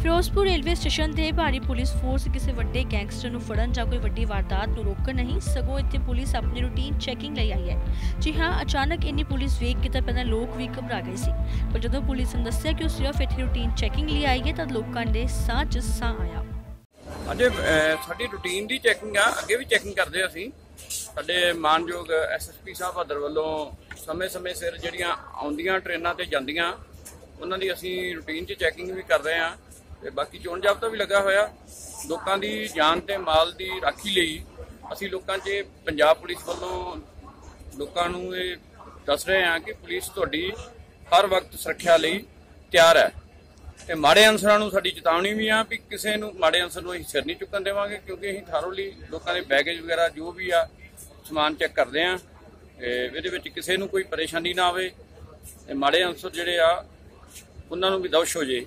Firozpur railway station ਤੇ ਭਾਰੀ police force ਕਿਸੇ ਵੱਡੇ ਗੈਂਗਸਟਰ ਨੂੰ ਫੜਨ ਜਾਂ ਕੋਈ ਵੱਡੀ ਵਾਰਦਾਤ ਨੂੰ ਰੋਕਣ ਨਹੀਂ, ਸਗੋਂ ਇੱਥੇ ਪੁਲਿਸ ਆਪਣੀ ਰੂਟੀਨ ਚੈਕਿੰਗ ਲਈ ਆਈ ਹੈ। ਜੀ ਹਾਂ, ਅਚਾਨਕ ਇੰਨੀ ਪੁਲਿਸ ਵੇਖ ਕੇ ਤਾਂ ਪਹਿਲਾਂ ਲੋਕ ਵੀ ਘਬਰਾ ਗਏ ਸੀ। ਪਰ ਜਦੋਂ ਪੁਲਿਸ ਨੇ ਦੱਸਿਆ ਕਿ ਉਹ ਸਿਰਫ ਇੱਥੇ ਰੂਟੀਨ ਚੈਕਿੰਗ ਲਈ ਆਈ ਹੈ, ਤਾਂ ਲੋਕਾਂ ਦੇ ਸਾਹ 'ਚ ਸਾਹ ਆਇਆ। ਅਜੇ ਸਾਡੀ ਰੂਟੀਨ ਦੀ ਚੈਕਿੰਗ ਆ, ਅੱਗੇ ਵੀ ਚੈਕਿੰਗ ਕਰਦੇ ਅਸੀਂ। ਸਾਡੇ ਮਾਨਯੋਗ ਐਸਐਸਪੀ ਸਾਹਿਬ ਬਹਾਦਰ ਵੱਲੋਂ ਸਮੇਂ-ਸਮੇਂ ਸਿਰ ਜਿਹੜੀਆਂ ਆਉਂਦੀਆਂ ਟ੍ਰੇਨਾਂ ਤੇ ਜਾਂਦੀਆਂ, ਉਹਨਾਂ ਦੀ ਅਸੀਂ ਰੂਟੀਨ 'ਚ ਚੈਕਿੰਗ ਵੀ ਕਰ ਰਹੇ ਹਾਂ। ਤੇ ਬਾਕੀ ਚੋਣ ਜਾਬਤਾ ਵੀ ਲੱਗਾ ਹੋਇਆ। ਲੋਕਾਂ ਦੀ ਜਾਨ ਤੇ ਮਾਲ ਦੀ ਰਾਖੀ ਲਈ ਅਸੀਂ ਲੋਕਾਂ 'ਚ ਪੰਜਾਬ ਪੁਲਿਸ ਵੱਲੋਂ ਲੋਕਾਂ ਨੂੰ ਇਹ ਦੱਸ ਰਹੇ ਹਾਂ ਕਿ ਪੁਲਿਸ ਤੁਹਾਡੀ ਹਰ ਵਕਤ ਸੁਰੱਖਿਆ ਲਈ ਤਿਆਰ ਹੈ। ਤੇ ਮਾੜੇ ਅਨਸਰਾਂ ਨੂੰ ਸਾਡੀ ਚੇਤਾਵਨੀ ਵੀ ਆ ਵੀ ਕਿਸੇ ਨੂੰ ਮਾੜੇ ਅਨਸਰ ਨੂੰ ਅਸੀਂ ਸਿਰ ਨਹੀਂ ਚੁੱਕਣ ਦੇਵਾਂਗੇ ਕਿਉਂਕਿ ਅਸੀਂ ਥਾਰੋਲੀ ਲੋਕਾਂ ਦੇ ਬੈਗੇਜ ਵਗੈਰਾ ਜੋ ਵੀ ਆ ਸਮਾਨ ਚੈੱਕ ਕਰਦੇ ਆ ਇਹਦੇ ਵਿੱਚ ਕਿਸੇ ਨੂੰ ਕੋਈ ਪਰੇਸ਼ਾਨੀ ਨਾ ਆਵੇ। ਤੇ ਮਾੜੇ ਅਨਸਰ ਜਿਹੜੇ ਆ, ਉਹਨਾਂ ਨੂੰ ਵੀ ਦਵਸ਼ ਹੋ ਜੇ।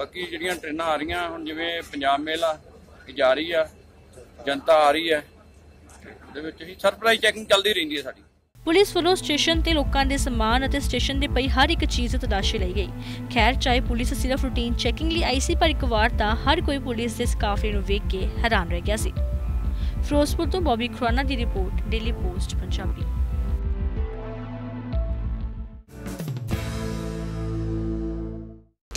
ਬਾਕੀ ਜਿਹੜੀਆਂ ਟ੍ਰੇਨਾਂ ਆ ਰਹੀਆਂ, ਹੁਣ ਜਿਵੇਂ ਪੰਜਾਬ ਮੇਲ ਆ ਇਹ ਜਾ ਰਹੀ ਆ, ਜਨਤਾ ਆ ਰਹੀ ਹੈ ਉਹਦੇ ਵਿੱਚ ਹੀ ਸਰਪ੍ਰਾਈਜ਼ ਚੈਕਿੰਗ ਚੱਲਦੀ ਰਹਿੰਦੀ ਹੈ ਸਾਡੀ। ਪੁਲਿਸ ਵੱਲੋਂ ਸਟੇਸ਼ਨ ਤੇ ਲੋਕਾਂ ਦੇ ਸਮਾਨ ਅਤੇ ਸਟੇਸ਼ਨ ਦੇ ਪਈ ਹਰ ਇੱਕ ਚੀਜ਼ ਤਲਾਸ਼ੀ ਲਈ ਗਈ। ਖੈਰ, ਚਾਹੇ ਪੁਲਿਸ ਸਿਰਫ ਰੂਟੀਨ ਚੈਕਿੰਗ ਲਈ ਆਈ ਸੀ, ਪਰ ਇੱਕ ਵਾਰ ਤਾਂ ਹਰ ਕੋਈ ਪੁਲਿਸ ਦੇ ਇਸ ਨੂੰ ਵੇਖ ਕੇ ਹੈਰਾਨ ਰਹਿ ਗਿਆ ਸੀ। ਫਿਰੋਜ਼ਪੁਰ ਤੋਂ ਬੌਬੀ ਖੁਰਾਨਾ ਦੀ ਰਿਪੋਰਟ, ਡੇਲੀ ਪੋਸਟ, ਪੰਜਾਬੀ।